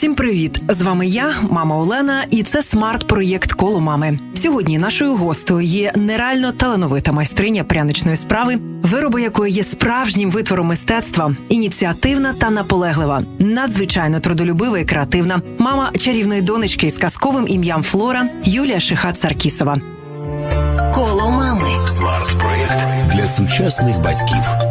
Всім привіт! З вами я, мама Олена, і це смарт-проєкт коло мами. Сьогодні нашою гостею є нереально талановита майстриня пряничної справи, вироби якої є справжнім витвором мистецтва, ініціативна та наполеглива, надзвичайно трудолюбива і креативна мама чарівної донечки з казковим ім'ям Флора Юлія Шихат Саркісова. Коло мами. Смарт-проєкт для сучасних батьків.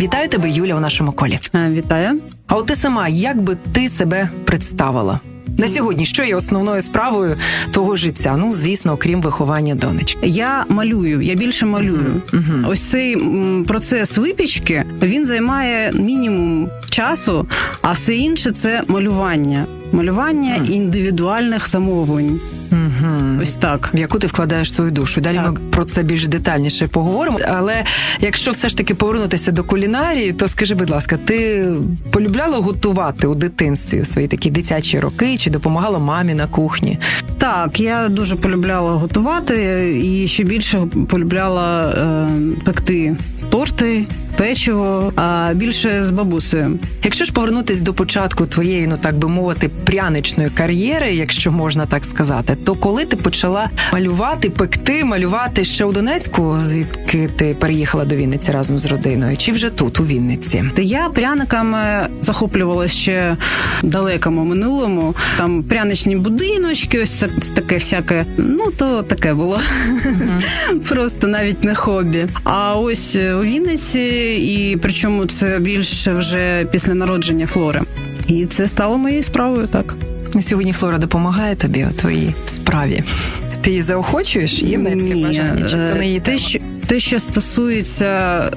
Вітаю тебе, Юля, у нашому колі. Вітаю. А от ти сама, як би ти себе представила? На сьогодні, що є основною справою твого життя? Ну, звісно, окрім виховання донечки. Я малюю, я більше малюю. Мгм. Ось цей процес випічки він займає мінімум часу, а все інше це малювання. Малювання Мгм. індивідуальних замовлень. Угу. Ось так. В яку ти вкладаєш свою душу. Далі Так. ми про це більш детальніше поговоримо. Але якщо все ж таки повернутися до кулінарії, то скажи, будь ласка, ти полюбляла готувати у дитинстві свої такі дитячі роки, чи допомагала мамі на кухні? Так, я дуже полюбляла готувати і ще більше полюбляла е, пекти торти, печиво, а більше з бабусею. Якщо ж повернутись до початку твоєї, ну так би мовити, пряничної кар'єри, якщо можна так сказати, то коли ти почала малювати, пекти, малювати ще у Донецьку, звідки ти переїхала до Вінниці разом з родиною, чи вже тут, у Вінниці? Я пряниками захоплювалася ще в далекому минулому. Там пряничні будиночки, ось це таке всяке. Ну то таке було. Просто навіть не хобі. А ось у Вінниці, і причому це більше вже після народження флори. І це стало моєю справою, так. Сьогодні Флора допомагає тобі у твоїй справі. Ти її заохочуєш? Є в неї таке бажання? Чи то не її е, те, що, те, що стосується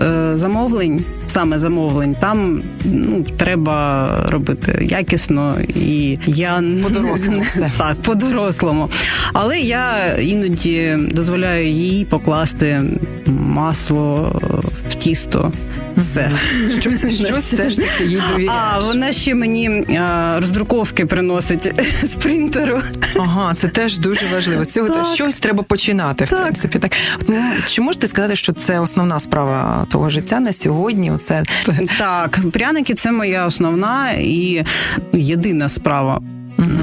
е, замовлень, саме замовлень, там ну, треба робити якісно і я По-дорослому все. так, по-дорослому. Але я іноді дозволяю їй покласти масло в тісто. Все. Щось, все ж таки їй довіряєш. А вона ще мені е, роздруковки приносить з принтеру. Ага, це теж дуже важливо. З цього Так. щось треба починати, в Так. принципі. Так. Ну, чи можете сказати, що це основна справа твого життя на сьогодні? Оце Так, пряники це моя основна і єдина справа.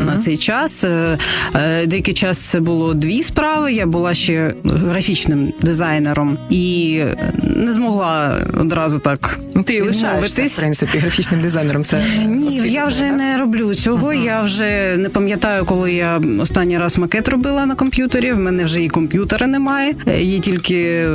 На цей час Е, е, деякий час це було дві справи. Я була ще графічним дизайнером і не змогла одразу так. ну, ти лишаєшся, в принципі, графічним дизайнером. Це Ні, я вже твоя, не роблю цього. Я вже не пам'ятаю, коли я останній раз макет робила на комп'ютері. В мене вже і комп'ютера немає. Е, Є тільки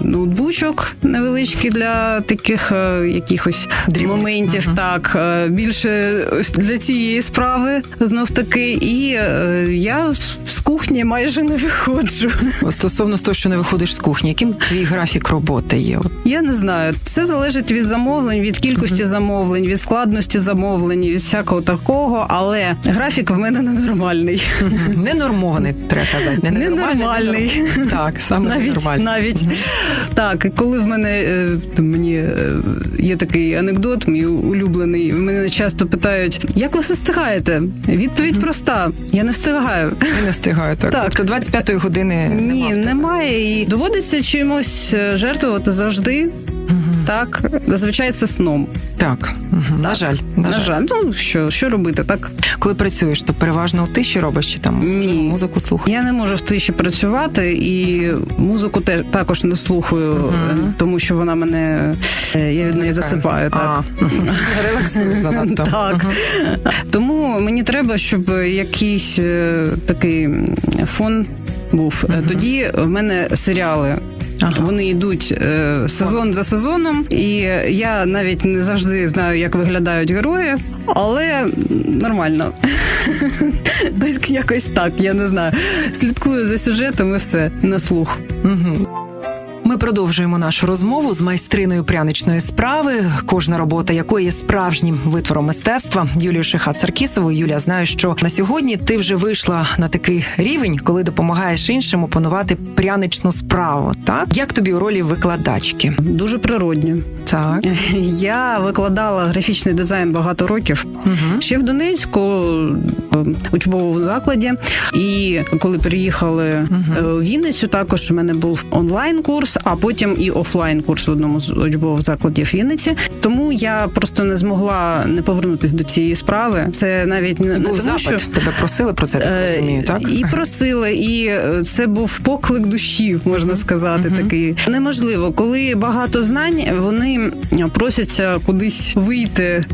ноутбучок невеличкий для таких якихось Дрібних. моментів. Мгм. Так більше для цієї справи знов таки. І е, я з кухні майже не виходжу. Стосовно того, що не виходиш з кухні, яким твій графік роботи є? Я не знаю. Це залежить від замовлень, від кількості замовлень, від складності замовлень, від всякого такого. Але графік в мене ненормальний. Ненормований, треба казати. Не ненормальний, Ненормальний. ненормальний. Так, саме Навіть нормальний. навіть так, коли в мене е, мені е, є такий анекдот, мій улюблений. Мене часто питають, як ви все встигаєте? Відповідь проста: я не встигаю. Я не встигаю так. Так. Тобто 25-ї години Ні, нема немає. І доводиться чимось е, жертвувати завжди. Так, зазвичай це сном. Так, мгм. на жаль. На жаль, ну що, що робити, так? Коли працюєш, то переважно у тиші робиш чи там Ні. музику слухаєш? Я не можу в тиші працювати, і музику те, також не слухаю, е, тому що вона мене е, я від неї засипаю. Так. Релаксую занадто. Так. Мгм. Тому мені треба, щоб якийсь е, такий фон був. Е, Тоді в мене серіали. Ага. Вони йдуть е, сезон за сезоном, і я навіть не завжди знаю, як виглядають герої, але нормально. Ось якось так, я не знаю. Слідкую за сюжетом і все на слух. Мгм. Ми продовжуємо нашу розмову з майстриною пряничної справи, кожна робота якої є справжнім витвором мистецтва Юлією Шихат Саркісовою. Юля, знаю, що на сьогодні ти вже вийшла на такий рівень, коли допомагаєш іншим опанувати пряничну справу. Так як тобі у ролі викладачки? Дуже природньо. Так. Я викладала графічний дизайн багато років. Угу. Ще в Донецьку е, учбовому закладі. І коли переїхали е, у Вінницю, також у мене був онлайн-курс а потім і офлайн курс в одному з учбових закладів Вінниці. Тому я просто не змогла не повернутися до цієї справи. Це навіть не, Був тому, запит, що тебе просили про це, так Е, розумію, так? І просили, і е, це був поклик душі, можна сказати, такий. Неможливо, коли багато знань, вони просяться кудись вийти.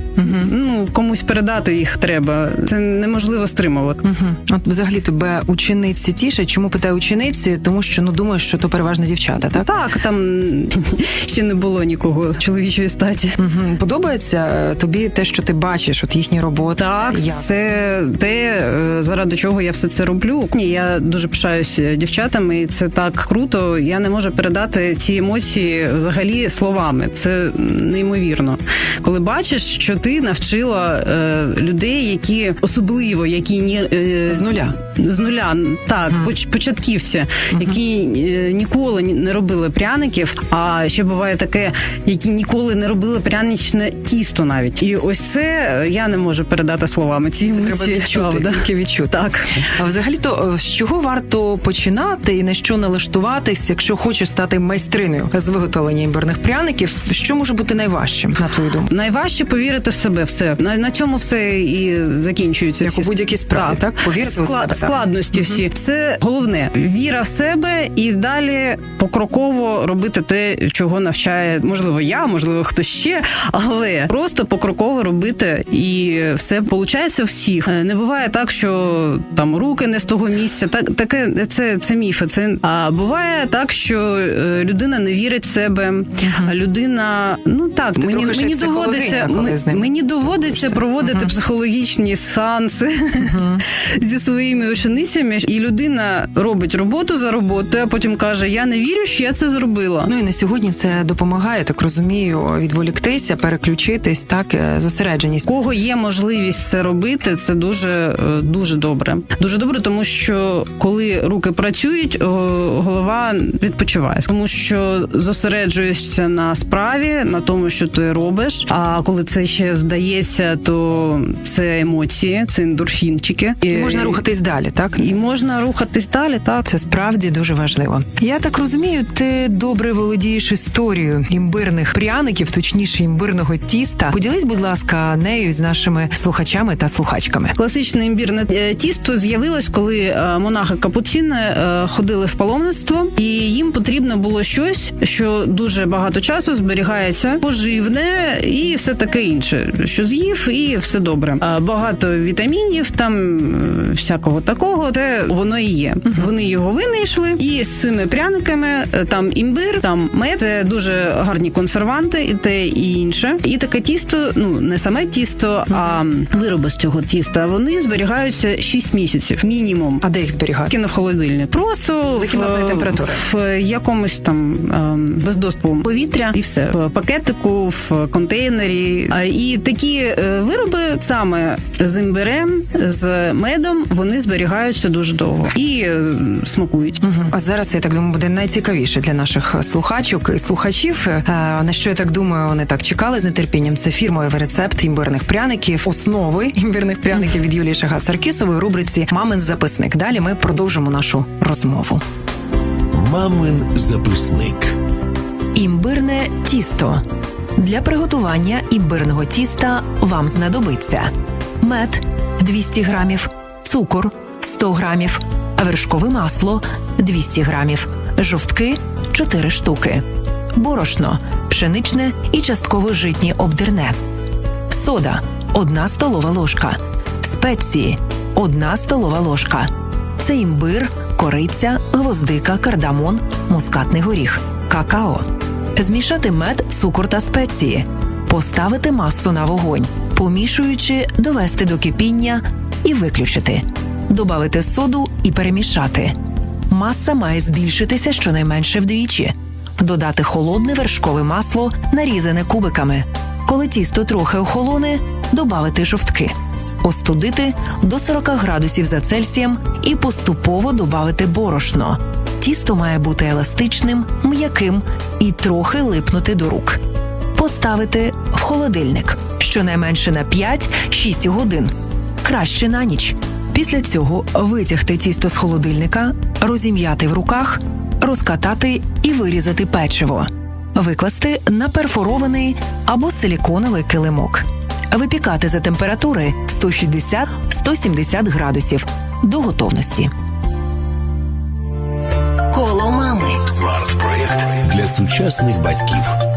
Ну комусь передати їх треба. Це неможливо стримувати. Мгм. От взагалі тебе учениці тішать. Чому питаю учениці? Тому що ну думаю, що то переважно дівчата, так? Так, там ще не було нікого чоловічої статі. Мгм. Подобається е, тобі те, що ти бачиш, от їхні роботи? Так, Як? це те, е, заради чого я все це роблю. Ні, я дуже пишаюся дівчатами, і це так круто. Я не можу передати ці емоції взагалі словами. Це неймовірно. Коли бачиш, що ти навчила е, людей, які особливо, які ні е, з нуля. З нуля, так, поч- початківці, які е, ніколи не робили пряників. А ще буває таке, які ніколи не робили пряничне тісто навіть. І ось це е, я не можу передати словами. Ці Треба відчути, тільки відчути. Так. А взагалі то з чого варто починати і на що налаштуватись, якщо хочеш стати майстриною з виготовлення імбирних пряників? Що може бути найважчим, на твою думку? Найважче повірити в себе. Все на, на цьому все і закінчується. Як у будь-якій справі, так? Повірити у себе, так. Складності. Всі це головне. Віра в себе і далі покроково робити те, чого навчає, можливо, я, можливо, хто ще, але просто покроково робити, і все виходить у всіх. Е, Не буває так, що там руки не з того місця. Так таке це, це міфи. Це а буває так, що е, людина не вірить в себе. Людина, ну так, мені мені доводиться мені доводиться проводити Мгм. психологічні сеанси зі своїми ученицями, і людина робить роботу за роботою, а потім каже: Я не вірю, що я це зробила. Ну і на сьогодні це допомагає, так розумію, відволіктися, переключитись, так е, зосередженість. Кого є можливість це робити, це дуже е, дуже добре. Дуже добре, тому що коли руки працюють, голова відпочиває, тому що зосереджуєшся на справі, на тому, що ти робиш. А коли це ще вдається, то це емоції, це ендорфінчики. І можна рухатись далі, так? і можна рухатись далі. Так Це справді дуже важливо. Я так розумію, ти добре володієш історією імбирних пряників, точніше імбирного тіста. Поділись, будь ласка, нею з нашими слухачами та слухачками. Класичне імбірне е, тісто з'явилось, коли е, монахи капуціни е, ходили в паломництво, і їм потрібно було щось, що дуже багато часу зберігається, поживне і все таке інше, що з'їв, і все добре. Багато вітамінів, там всякого такого, це воно і є. Вони його винайшли, і з цими пряниками е, там імбир, там мед, це дуже гарні консерванти, і те і інше. І таке тісто, ну не саме тісто, а вироби з цього тіста. Вони зберігаються 6 місяців мінімум. А де їх зберігати? Тільки не в холодильник. Просто За кімнатної в, температури. в якомусь там ем, без доступу повітря і все в пакетику, в контейнері. І такі е, вироби саме з імбирем, з медом, вони зберігаються дуже довго і е, смакують. Мгм. А зараз я так думаю, буде найцікавіше для наших слухачок і слухачів. Е, На що я так думаю, вони так чекали з нетерпінням. Це фірмовий рецепт імбирних пряників, основи імбирних пряників від Юлії Шага Саркісової рубриці Мамин записник. Далі ми продовжимо нашу розмову. Мамин записник. Імбирне тісто. Для приготування імбирного тіста вам знадобиться мед 200 грамів, цукор 100 грамів, вершкове масло 200 грамів, жовтки 4 штуки, борошно, пшеничне і частково житнє обдерне, сода 1 столова ложка, спеції 1 столова ложка. Це імбир, кориця, гвоздика, кардамон, мускатний горіх, какао. Змішати мед, цукор та спеції. Поставити масу на вогонь, помішуючи, довести до кипіння і виключити. Добавити соду і перемішати. Маса має збільшитися щонайменше вдвічі. Додати холодне вершкове масло, нарізане кубиками. Коли тісто трохи охолоне, добавити жовтки. Остудити до 40 градусів за Цельсієм і поступово додати борошно. Тісто має бути еластичним, м'яким і трохи липнути до рук. Поставити в холодильник щонайменше на 5-6 годин, краще на ніч. Після цього витягти тісто з холодильника, розім'яти в руках, розкатати і вирізати печиво, викласти на перфорований або силіконовий килимок, випікати за температури 160-170 градусів до готовності. Коло мами. Смарт-проєкт для сучасних батьків.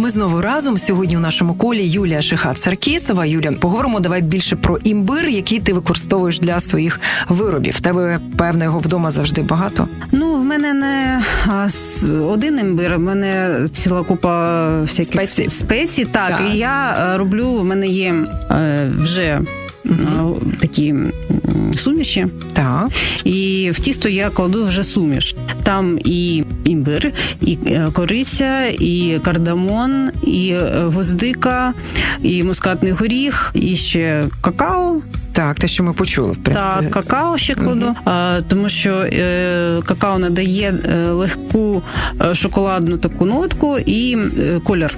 Ми знову разом сьогодні у нашому колі Юлія Шихат Саркісова. Юля, поговоримо давай більше про імбир, який ти використовуєш для своїх виробів. Тебе певно його вдома завжди багато. Ну, в мене не один імбир, в мене ціла купа всяких Спецій. спецій. Так, Так. і я е, роблю, в мене є е, вже е, такі суміші. Так, І в тісто я кладу вже суміш. Там і імбир, і е, кориця, і кардамон, і е, гвоздика, і мускатний горіх, і ще какао. так, те, що ми почули, в принципі. Так, какао ще кладу, а, тому що е, какао надає е, легку шоколадну таку нотку і колір.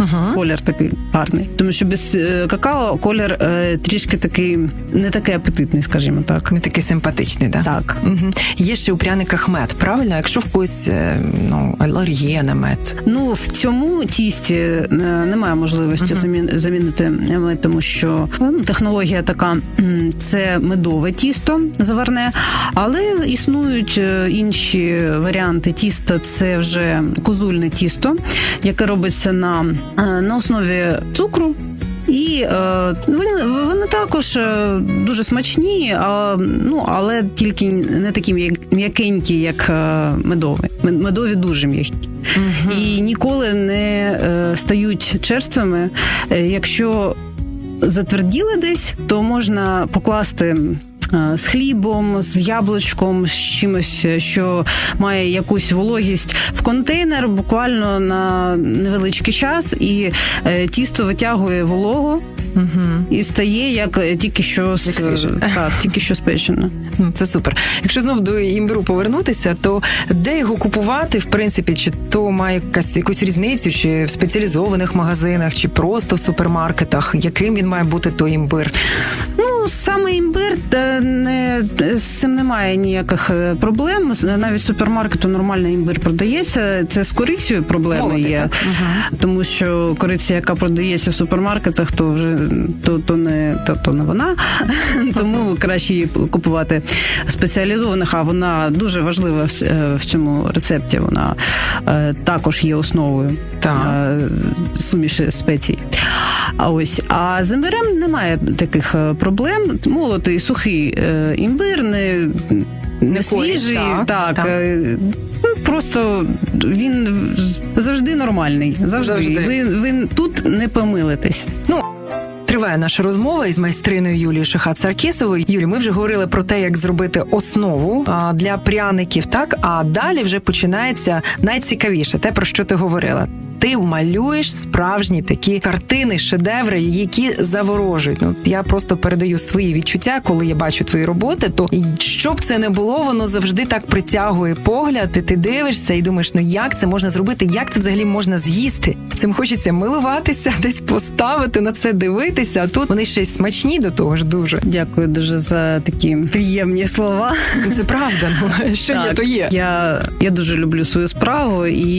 Угу. Колір такий гарний. Тому що без е, какао колір е, трішки такий не такий апетитний, скажімо так. Не такий симпатичний, да? Так. Угу. Є ще у пряниках мед, правильно? Якщо в когось е, ну, алергія на мед. Ну в цьому тісті е, немає можливості замін, замінити мед, тому що ну, технологія така: це медове тісто заварне, але існують інші варіанти тіста. Це вже козульне тісто, яке робиться на, на основі цукру. І е, вони, вони також е, дуже смачні, а, ну але тільки не такі м'як- м'якенькі, як е, медові. Медові дуже м'які і ніколи не е, стають черствими. Е, Якщо затверділи десь, то можна покласти. Е, З хлібом, з яблучком, з чимось, е, що має якусь вологість в контейнер, буквально на невеличкий час, і е, тісто витягує вологу Угу. і стає як тільки що з- так, тільки що спечено. Це супер. Якщо знов до імбиру повернутися, то де його купувати, в принципі, чи то має якась якусь різницю, чи в спеціалізованих магазинах, чи просто в супермаркетах, яким він має бути той імбир? Ну, саме імбир не з цим немає ніяких е, проблем. Навіть супермаркету нормальний імбир продається. Це з корицею проблеми Молотий, є. Мгм. тому що кориця, яка продається в супермаркетах, то вже то, то не то, то не вона. Тому краще її купувати спеціалізованих. А вона дуже важлива в, е, цьому рецепті. Вона е, також є основою Так. суміші спецій. А ось а з імбирем немає таких е, проблем. Молотий сухий е, імбир, не, не, свіжий, так, так. так. е, ну, Просто він завжди нормальний. Завжди. Завжди. Ви, ви тут не помилитесь. Ну Триває наша розмова із майстриною Юлією Шихат Саркісовою. Юлі, ми вже говорили про те, як зробити основу для пряників, так а далі вже починається найцікавіше, те про що ти говорила. Ти малюєш справжні такі картини, шедеври, які заворожують. Ну я просто передаю свої відчуття, коли я бачу твої роботи. То що б це не було, воно завжди так притягує погляд. І ти дивишся і думаєш, ну як це можна зробити? Як це взагалі можна з'їсти? Цим хочеться милуватися, десь поставити на це дивитися. А тут вони ще й смачні до того ж дуже. Дякую дуже за такі приємні слова. Ну, Це правда. Ну що є, то є. Я, я дуже люблю свою справу, і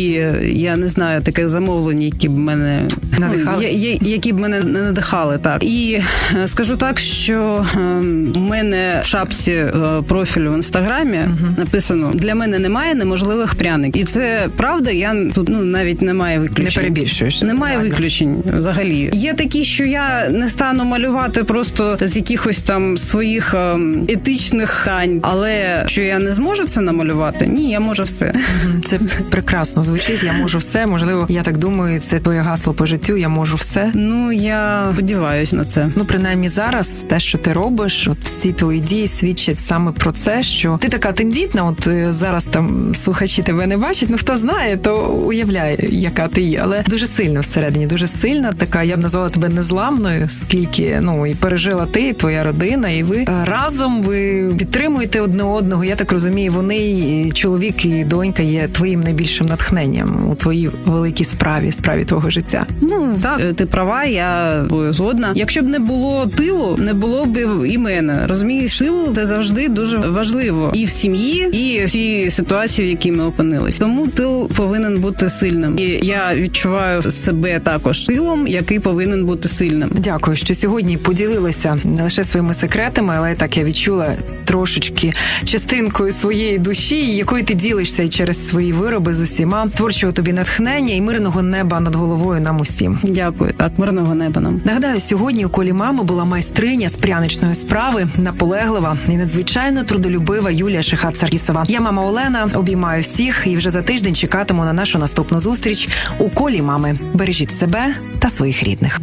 я не знаю таких замовлень, які б мене Надихали? я- я- які б мене не надихали. Так і е, скажу так, що ем, у мене в шапці е, профілю в інстаграмі написано для мене немає неможливих пряників. І це правда. Я тут ну навіть немає виключень. Не перебільшуєш. Немає Реально. виключень взагалі. Є такі, що я не стану малювати просто з якихось там своїх ем, етичних хань, але що я не зможу це намалювати? Ні, я можу все. Мгм, Це прекрасно звучить. Я можу все. Можливо, я так думаю, це твоє гасло по життю. Я можу все. Ну я сподіваюся на це. Ну, принаймні зараз те, що ти робиш, от всі твої дії свідчать саме про це, що ти така тендітна. От е, зараз там слухачі тебе не бачать. Ну хто знає, то уявляє, яка ти є. Але дуже сильно всередині, дуже сильна. Така я б назвала тебе незламною, скільки ну і пережила ти, і твоя родина, і ви е, разом ви підтримуєте одне одного. Я так розумію, вони чоловік і донька є твоїм найбільшим натхненням у твоїй великій справі, справі твого життя. Ну так, е, ти права, я згодна. Якщо б не було тилу, не було б і мене. Розумієш, тил це завжди дуже дуже важливо і в сім'ї, і в цій ситуації, в якій ми опинились. Тому тил повинен бути сильним. І я відчуваю себе також тилом, який повинен бути сильним. Дякую, що сьогодні поділилися не лише своїми секретами, але так я відчула трошечки частинкою своєї душі, якою ти ділишся і через свої вироби з усіма. Творчого тобі натхнення і мирного неба над головою нам усім. Дякую, так мирного неба нам. Нагадаю, сьогодні у колі мами була майстриня з пряничної справи, наполеглива і надзвичайно трудолюбива Юлія Шихат Саркісова. Я мама Олена. Обіймаю всіх і вже за тиждень чекатиму на нашу наступну зустріч у колі мами. Бережіть себе та своїх рідних.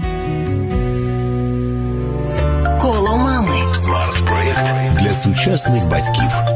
Сучасних батьків.